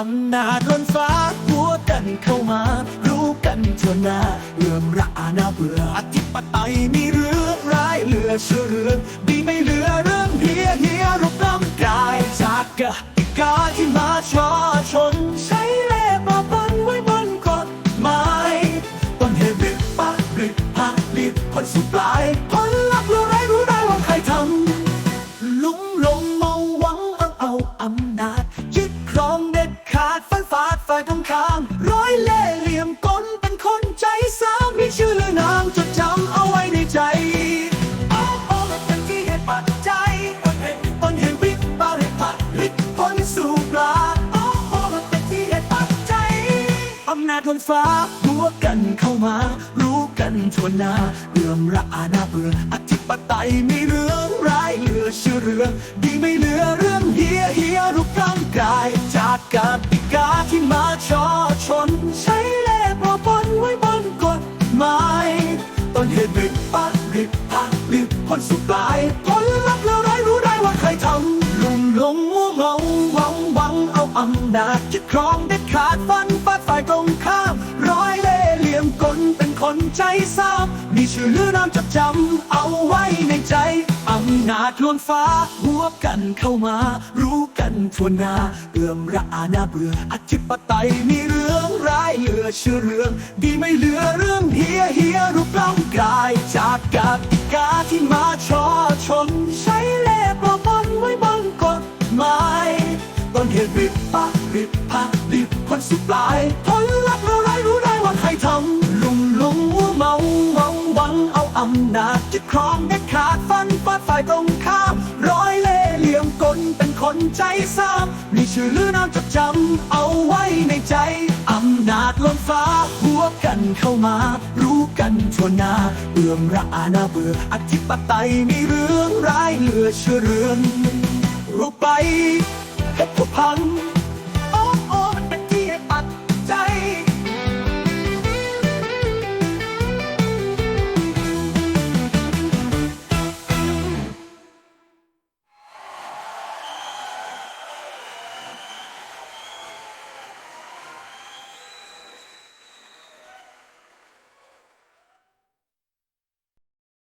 อำนาจล้นฟ้าหัวกันเข้ามา รู้กันทั่วหน้าเรื่องระอาณาเบื่ออธิปไตยมีเรื่องร้ายเหลือเชื่อเรื่องดีไม่เหลือเรื่องเฮียเฮียรบกร่างกายจากกติกาที่มาชอาดฟันฟาดฝ่ายตรงข้ามร้อยเล่เหลี่ยมกลเป็นคนใจสามมีชื่อและนามจดจำเอาไว้ในใจโอ้โอ้เป็นที่เหตุปัจจัยต้นเหตุต้นเหตุวิปริตผลิตผลสู่ปลาโอ้โอ้เป็นที่เหตุปัจจัยอำนาจบนฟ้าหัวกันเข้ามา รู้กันทั่วหน้าเลื่อมระอาหน้าเบื่ออธิปไตยมีเรื่องร้ายเหลือเชื่อเรื่องดีไม่เหลือเรื่องเฮียเฮียรูปร่างกาย ชน ใช้เล่ห์ปลอบปนไว้บนกฎหมายต้นเหตุบิดปะริบพักลิบผลสุดปลายผลลัพธ์แล้วร้ายรู้ได้ว่าใครทำลุ่มหลงมัวเมาหวังหวังเอาอำนาจยึดครองเด็ดขาดฟันฟาดฝ่ายตรงข้ามร้อยเล่ห์เหลี่ยมกลเป็นคนใจซ้ำมีชื่อลือนามจดจำเอาไว้ในใจอำนาจลวงฟ้าหัวกันเข้ามารู้ ทั่วนาเอื่อมระอาหน้าเบื่ออธิปไตยมีเรื่องร้ายเหลือเชื่อเรื่อง ดีไม่เหลือเรื่องเฮียเฮียรูปร่างกาย จากกติกาที่มาชอชน ใช้เล่ปลอบปนไว้บนกฎหมายต้นเหตุริบปะริบพะริบผลสุดปลายผลลัพธ์เราไรรู้ได้ว่าใครทำลุ่มหลงมัวเมาหวังเอาอำนาจยึดครองเด็ดขาดฟันฟาดฝ่ายตรง เป็นคนใจซ้ำมีชื่อลือนามจดจำเอาไว้ในใจ อำนาจล้นฟ้าหัวกันเข้ามา รู้กันทั่วหน้าเอื่อมระอาณาเบื่ออธิปไตยมีเรื่องร้ายเหลือเชื่อเรื่องรุกไปเพชรพัง